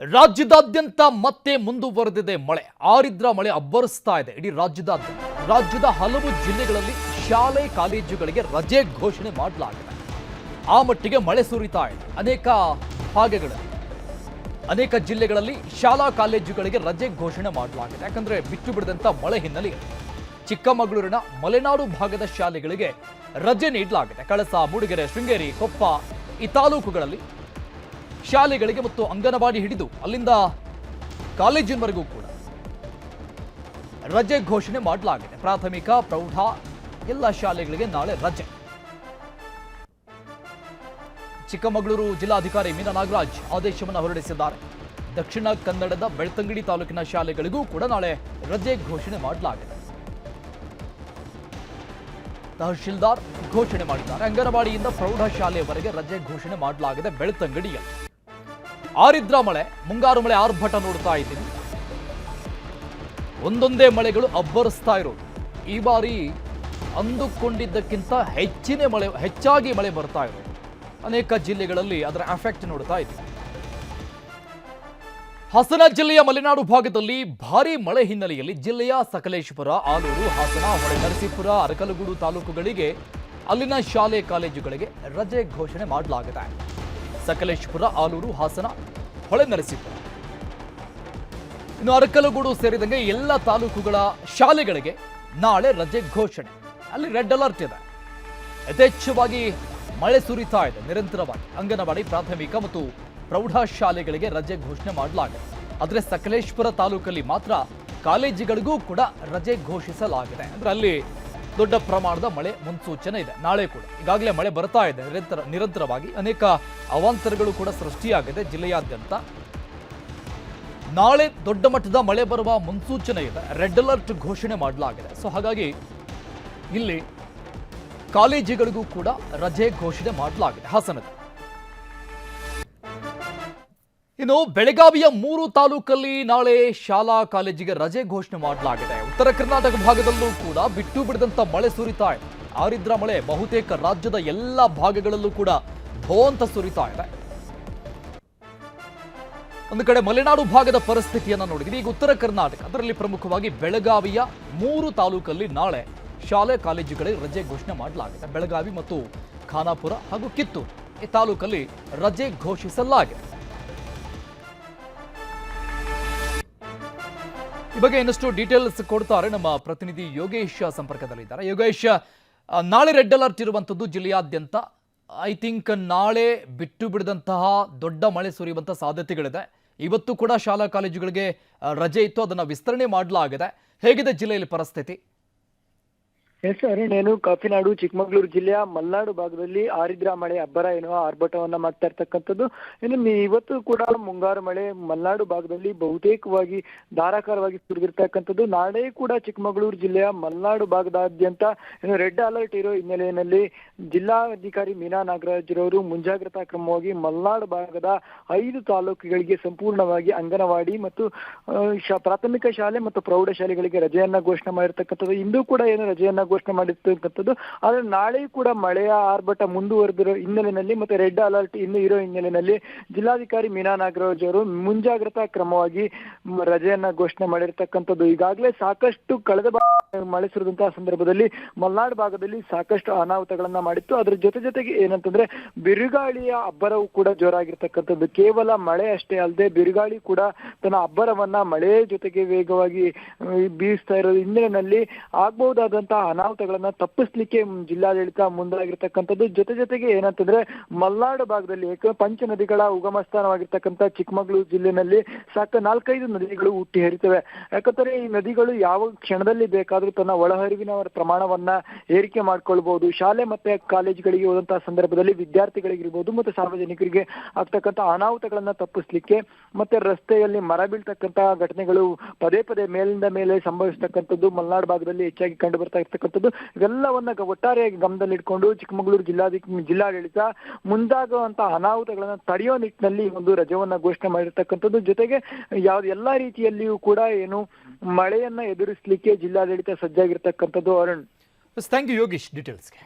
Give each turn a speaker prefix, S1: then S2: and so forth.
S1: ರಾಜ್ಯದಾದ್ಯಂತ ಮತ್ತೆ ಮುಂದುವರೆದಿದೆ ಮಳೆ. ಆರಿದ್ರ ಮಳೆ ಅಬ್ಬರಿಸ್ತಾ ಇದೆ. ಇಡೀ ರಾಜ್ಯದಾದ್ಯಂತ. ರಾಜ್ಯದ ಹಲವು ಜಿಲ್ಲೆಗಳಲ್ಲಿ ಶಾಲೆ, ಕಾಲೇಜುಗಳಿಗೆ ರಜೆ ಘೋಷಣೆ ಮಾಡಲಾಗಿದೆ. ಆ ಮಟ್ಟಿಗೆ ಮಳೆ ಸುರಿತಾ ಇದೆ. ಅನೇಕ ಭಾಗಗಳು, ಅನೇಕ ಜಿಲ್ಲೆಗಳಲ್ಲಿ ಶಾಲಾ, ಕಾಲೇಜುಗಳಿಗೆ ರಜೆ ಘೋಷಣೆ ಮಾಡಲಾಗಿದೆ. ಯಾಕಂದ್ರೆ ಬಿಟ್ಟು ಬಿಡದಂತ ಮಳೆ ಹಿನ್ನೆಲೆ ಚಿಕ್ಕಮಗಳೂರಿನ ಮಲೆನಾಡು ಭಾಗದ ಶಾಲೆಗಳಿಗೆ ರಜೆ ನೀಡಲಾಗಿದೆ. ಕಳಸ, ಮೂಡಿಗೆರೆ, ಶೃಂಗೇರಿ, ಕೊಪ್ಪ ಈ ತಾಲೂಕುಗಳಲ್ಲಿ ಶಾಲೆಗಳಿಗೆ ಮತ್ತು ಅಂಗನವಾಡಿ ಹಿಡಿದು ಅಲ್ಲಿಂದ ಕಾಲೇಜಿನವರೆಗೂ ಕೂಡ. ರಜೆ ಘೋಷಣೆ ಮಾಡಲಾಗಿದೆ. ಪ್ರಾಥಮಿಕ, ಪ್ರೌಢ ಎಲ್ಲ ಶಾಲೆಗಳಿಗೆ ನಾಳೆ ರಜೆ. ಚಿಕ್ಕಮಗಳೂರು ಜಿಲ್ಲಾಧಿಕಾರಿ ಮೀನಾ ನಾಗರಾಜ್ ಆದೇಶವನ್ನು ಹೊರಡಿಸಿದ್ದಾರೆ. ದಕ್ಷಿಣ ಕನ್ನಡದ ಬೆಳ್ತಂಗಡಿ ತಾಲೂಕಿನ ಶಾಲೆಗಳಿಗೂ ಕೂಡ ನಾಳೆ ರಜೆ ಘೋಷಣೆ ಮಾಡಲಾಗಿದೆ. ತಹಶೀಲ್ದಾರ್ ಘೋಷಣೆ ಮಾಡಿದ್ದಾರೆ. ಅಂಗನವಾಡಿಯಿಂದ ಪ್ರೌಢಶಾಲೆಯವರೆಗೆ ರಜೆ ಘೋಷಣೆ ಮಾಡಲಾಗಿದೆ ಬೆಳ್ತಂಗಡಿಯಲ್ಲಿ. ಆರಿದ್ರ ಮಳೆ, ಮುಂಗಾರು ಮಳೆ ಆರ್ಭಟ ನೋಡ್ತಾ ಇದ್ದೀನಿ. ಒಂದೊಂದೇ ಮಳೆಗಳು ಅಬ್ಬರಿಸ್ತಾ ಇರೋದು. ಈ ಬಾರಿ ಅಂದುಕೊಂಡಿದ್ದಕ್ಕಿಂತ ಹೆಚ್ಚಿನ ಮಳೆ, ಹೆಚ್ಚಾಗಿ ಮಳೆ ಬರ್ತಾ ಇರೋದು ಅನೇಕ ಜಿಲ್ಲೆಗಳಲ್ಲಿ ಅದರ ಎಫೆಕ್ಟ್ ನೋಡ್ತಾ ಇದ್ದೀವಿ. ಹಾಸನ ಜಿಲ್ಲೆಯ ಮಲೆನಾಡು ಭಾಗದಲ್ಲಿ ಭಾರಿ ಮಳೆ ಹಿನ್ನೆಲೆಯಲ್ಲಿ ಜಿಲ್ಲೆಯ ಸಕಲೇಶಪುರ, ಆಲೂರು, ಹಾಸನ ಹೊಳೆ ನರಸೀಪುರ ಅರಕಲಗೂಡು ತಾಲೂಕುಗಳಿಗೆ ಅಲ್ಲಿನ ಶಾಲೆ, ಕಾಲೇಜುಗಳಿಗೆ ರಜೆ ಘೋಷಣೆ ಮಾಡಲಾಗಿದೆ. ಸಕಲೇಶಪುರ, ಆಲೂರು, ಹಾಸನ ಹೊಳೆ ನರಸೀಪುರ. ಇನ್ನು ಅರಕಲಗೂಡು ಸೇರಿದಂತೆ ಎಲ್ಲ ತಾಲೂಕುಗಳ ಶಾಲೆಗಳಿಗೆ ನಾಳೆ ರಜೆ ಘೋಷಣೆ. ಅಲ್ಲಿ ರೆಡ್ ಅಲರ್ಟ್ ಇದೆ. ಯಥೇಚ್ಛವಾಗಿ ಮಳೆ ಸುರಿತಾ ಇದೆ. ನಿರಂತರವಾಗಿ ಅಂಗನವಾಡಿ, ಪ್ರಾಥಮಿಕ ಮತ್ತು ಪ್ರೌಢಶಾಲೆಗಳಿಗೆ ರಜೆ ಘೋಷಣೆ ಮಾಡಲಾಗಿದೆ. ಆದರೆ ಸಕಲೇಶ್ಪುರ ತಾಲೂಕಲ್ಲಿ ಮಾತ್ರ ಕಾಲೇಜುಗಳಿಗೂ ಕೂಡ ರಜೆ ಘೋಷಿಸಲಾಗಿದೆ. ಅಂದ್ರೆ ಅಲ್ಲಿ ದೊಡ್ಡ ಪ್ರಮಾಣದ ಮಳೆ ಮುನ್ಸೂಚನೆ ಇದೆ. ನಾಳೆ ಕೂಡ. ಈಗಾಗಲೇ ಮಳೆ ಬರ್ತಾ ಇದೆ. ನಿರಂತರ, ನಿರಂತರವಾಗಿ ಅನೇಕ ಅವಾಂತರಗಳು ಕೂಡ ಸೃಷ್ಟಿಯಾಗಿದೆ ಜಿಲ್ಲೆಯಾದ್ಯಂತ. ನಾಳೆ ದೊಡ್ಡ ಮಟ್ಟದ ಮಳೆ ಬರುವ ಮುನ್ಸೂಚನೆ ಇದೆ. ರೆಡ್ ಅಲರ್ಟ್ ಘೋಷಣೆ ಮಾಡಲಾಗಿದೆ. ಸೊ ಹಾಗಾಗಿ ಇಲ್ಲಿ ಕಾಲೇಜುಗಳಿಗೂ ಕೂಡ ರಜೆ ಘೋಷಣೆ ಮಾಡಲಾಗಿದೆ. ಹಾಸನದ. ಇನ್ನು ಬೆಳಗಾವಿಯ ಮೂರು ತಾಲೂಕಲ್ಲಿ ನಾಳೆ ಶಾಲಾ ಕಾಲೇಜಿಗೆ ರಜೆ ಘೋಷಣೆ ಮಾಡಲಾಗಿದೆ. ಉತ್ತರ ಕರ್ನಾಟಕ ಭಾಗದಲ್ಲೂ ಕೂಡ ಬಿಟ್ಟು ಬಿಡದಂತ ಮಳೆ ಸುರಿತಾ ಇದೆ. ಆರಿದ್ರ ಮಳೆ ಬಹುತೇಕ ರಾಜ್ಯದ ಎಲ್ಲ ಭಾಗಗಳಲ್ಲೂ ಕೂಡ ಧೋಂತ ಸುರಿತಾ ಇದೆ. ಒಂದು ಕಡೆ ಮಲೆನಾಡು ಭಾಗದ ಪರಿಸ್ಥಿತಿಯನ್ನ ನೋಡಿದ್ವಿ. ಈಗ ಉತ್ತರ ಕರ್ನಾಟಕ, ಅದರಲ್ಲಿ ಪ್ರಮುಖವಾಗಿ ಬೆಳಗಾವಿಯ ಮೂರು ತಾಲೂಕಲ್ಲಿ ನಾಳೆ ಶಾಲೆ ಕಾಲೇಜುಗಳಿಗೆ ರಜೆ ಘೋಷಣೆ ಮಾಡಲಾಗಿದೆ. ಬೆಳಗಾವಿ ಮತ್ತು ಖಾನಾಪುರ ಹಾಗೂ ಕಿತ್ತೂರು ಈ ತಾಲೂಕಲ್ಲಿ ರಜೆ ಘೋಷಿಸಲಾಗಿದೆ. ಈ ಬಗ್ಗೆ ಇನ್ನಷ್ಟು ಡೀಟೇಲ್ಸ್ ಕೊಡ್ತಾರೆ ನಮ್ಮ ಪ್ರತಿನಿಧಿ ಯೋಗೇಶ್ ಸಂಪರ್ಕದಲ್ಲಿದ್ದಾರೆ. ಯೋಗೇಶ್ ನಾಳೆ ರೆಡ್ ಅಲರ್ಟ್ ಇರುವಂಥದ್ದು ಜಿಲ್ಲೆಯಾದ್ಯಂತ. ಐ ಥಿಂಕ್ ನಾಳೆ ಬಿಟ್ಟು ಬಿಡದಂತಹ ದೊಡ್ಡ ಮಳೆ ಸುರಿಯುವಂಥ ಸಾಧ್ಯತೆಗಳಿದೆ. ಇವತ್ತು ಕೂಡ ಶಾಲಾ ಕಾಲೇಜುಗಳಿಗೆ ರಜೆ ಇತ್ತು, ಅದನ್ನು ವಿಸ್ತರಣೆ ಮಾಡಲಾಗಿದೆ. ಹೇಗಿದೆ ಜಿಲ್ಲೆಯಲ್ಲಿ ಪರಿಸ್ಥಿತಿ?
S2: ಎಸ್ ನೇನು ಕಾಫಿನಾಡು, ಚಿಕ್ಕಮಗಳೂರು ಜಿಲ್ಲೆಯ ಮಲ್ನಾಡು ಭಾಗದಲ್ಲಿ ಆರಿದ್ರ ಮಳೆ, ಅಬ್ಬರ ಎನ್ನುವ ಆರ್ಭಟವನ್ನ ಮಾಡ್ತಾ ಇರ್ತಕ್ಕಂಥದ್ದು. ಇನ್ನು ಇವತ್ತು ಕೂಡ ಮುಂಗಾರು ಮಳೆ ಮಲ್ನಾಡು ಭಾಗದಲ್ಲಿ ಬಹುತೇಕವಾಗಿ ಧಾರಾಕಾರವಾಗಿ ಸುರಿದಿರ್ತಕ್ಕಂಥದ್ದು. ನಾಳೆ ಕೂಡ ಚಿಕ್ಕಮಗಳೂರು ಜಿಲ್ಲೆಯ ಮಲ್ನಾಡು ಭಾಗದಾದ್ಯಂತ ಏನು ರೆಡ್ ಅಲರ್ಟ್ ಇರೋ ಹಿನ್ನೆಲೆಯಲ್ಲಿ ಜಿಲ್ಲಾಧಿಕಾರಿ ಮೀನಾ ನಾಗರಾಜ್ರವರು ಮುಂಜಾಗ್ರತಾ ಕ್ರಮವಾಗಿ ಮಲ್ನಾಡು ಭಾಗದ ಐದು ತಾಲೂಕುಗಳಿಗೆ ಸಂಪೂರ್ಣವಾಗಿ ಅಂಗನವಾಡಿ ಮತ್ತು ಪ್ರಾಥಮಿಕ ಶಾಲೆ ಮತ್ತು ಪ್ರೌಢಶಾಲೆಗಳಿಗೆ ರಜೆಯನ್ನ ಘೋಷಣೆ ಮಾಡಿರ್ತಕ್ಕಂಥದ್ದು. ಇಂದು ಕೂಡ ಏನು ರಜೆಯನ್ನ ಘೋಷಣೆ ಮಾಡಿರ್ತಕ್ಕಂಥದ್ದು. ಆದ್ರೆ ನಾಳೆ ಕೂಡ ಮಳೆಯ ಆರ್ಭಟ ಮುಂದುವರೆದಿರೋ ಹಿನ್ನೆಲೆಯಲ್ಲಿ ಮತ್ತೆ ರೆಡ್ ಅಲರ್ಟ್ ಇನ್ನು ಇರೋ ಹಿನ್ನೆಲೆಯಲ್ಲಿ ಜಿಲ್ಲಾಧಿಕಾರಿ ಮೀನಾ ನಾಗರಾಜ್ ಅವರು ಮುಂಜಾಗ್ರತಾ ಕ್ರಮವಾಗಿ ರಜೆಯನ್ನ ಘೋಷಣೆ ಮಾಡಿರ್ತಕ್ಕಂಥದ್ದು. ಈಗಾಗಲೇ ಸಾಕಷ್ಟು ಕಳೆದ ಮಳೆ ಸುರಿದಂತಹ ಸಂದರ್ಭದಲ್ಲಿ ಮಲ್ನಾಡ್ ಭಾಗದಲ್ಲಿ ಸಾಕಷ್ಟು ಅನಾಹುತಗಳನ್ನ ಮಾಡಿತ್ತು. ಅದ್ರ ಜೊತೆ ಜೊತೆಗೆ ಏನಂತಂದ್ರೆ ಬಿರುಗಾಳಿಯ ಅಬ್ಬರವು ಕೂಡ ಜೋರಾಗಿರ್ತಕ್ಕಂಥದ್ದು. ಕೇವಲ ಮಳೆ ಅಷ್ಟೇ ಅಲ್ಲದೆ ಬಿರುಗಾಳಿ ಕೂಡ ತನ್ನ ಅಬ್ಬರವನ್ನ ಮಳೆ ಜೊತೆಗೆ ವೇಗವಾಗಿ ಬೀಸ್ತಾ ಇರೋ ಹಿನ್ನೆಲೆಯಲ್ಲಿ ಆಗ್ಬಹುದಾದಂತಹ ಅನಾಹುತಗಳನ್ನ ತಪ್ಪಿಸ್ಲಿಕ್ಕೆ ಜಿಲ್ಲಾಡಳಿತ ಮುಂದಾಗಿರ್ತಕ್ಕಂಥದ್ದು. ಜೊತೆ ಜೊತೆಗೆ ಏನಂತಂದ್ರೆ, ಮಲ್ನಾಡು ಭಾಗದಲ್ಲಿ ಏಕ ಪಂಚ ನದಿಗಳ ಉಗಮ ಸ್ಥಾನವಾಗಿರ್ತಕ್ಕಂಥ ಚಿಕ್ಕಮಗಳೂರು ಜಿಲ್ಲೆನಲ್ಲಿ ಸಾಕ ನಾಲ್ಕೈದು ನದಿಗಳು ಹುಟ್ಟಿ ಹರಿತವೆ. ಯಾಕಂದ್ರೆ ಈ ನದಿಗಳು ಯಾವ ಕ್ಷಣದಲ್ಲಿ ಬೇಕಾದ್ರೂ ತನ್ನ ಒಳಹರಿವಿನ ಪ್ರಮಾಣವನ್ನ ಏರಿಕೆ ಮಾಡ್ಕೊಳ್ಬಹುದು ಶಾಲೆ ಮತ್ತೆ ಕಾಲೇಜುಗಳಿಗೆ ಹೋದಂತಹ ಸಂದರ್ಭದಲ್ಲಿ ವಿದ್ಯಾರ್ಥಿಗಳಿಗಿರ್ಬೋದು ಮತ್ತೆ ಸಾರ್ವಜನಿಕರಿಗೆ ಆಗ್ತಕ್ಕಂಥ ಅನಾಹುತಗಳನ್ನ ತಪ್ಪಿಸ್ಲಿಕ್ಕೆ ಮತ್ತೆ ರಸ್ತೆಯಲ್ಲಿ ಮರ ಬೀಳ್ತಕ್ಕಂತಹ ಘಟನೆಗಳು ಪದೇ ಪದೇ ಮೇಲಿಂದ ಮೇಲೆ ಸಂಭವಿಸ್ತಕ್ಕಂಥದ್ದು ಮಲ್ನಾಡು ಭಾಗದಲ್ಲಿ ಹೆಚ್ಚಾಗಿ ಕಂಡು ಬರ್ತಾ ಇರ್ತಕ್ಕಂಥದ್ದು ಇವೆಲ್ಲವನ್ನ ಒಟ್ಟಾರೆಯಾಗಿ ಗಮನದಲ್ಲಿಟ್ಕೊಂಡು ಚಿಕ್ಕಮಗಳೂರು ಜಿಲ್ಲಾಧಿಕ ಜಿಲ್ಲಾಡಳಿತ ಮುಂದಾಗುವಂತಹ ಅನಾಹುತಗಳನ್ನ ತಡೆಯೋ ನಿಟ್ಟಿನಲ್ಲಿ ಒಂದು ರಜವನ್ನ ಘೋಷಣೆ ಮಾಡಿರ್ತಕ್ಕಂಥದ್ದು. ಜೊತೆಗೆ ಯಾವ ಎಲ್ಲಾ ರೀತಿಯಲ್ಲಿಯೂ ಕೂಡ ಏನು ಮಳೆಯನ್ನ ಎದುರಿಸಲಿಕ್ಕೆ ಜಿಲ್ಲಾಡಳಿತ ಸಜ್ಜಾಗಿರ್ತಕ್ಕಂಥದ್ದು. ಅರುಣ್.
S1: Thank you Yogesh ಡೀಟೇಲ್ಸ್ಗೆ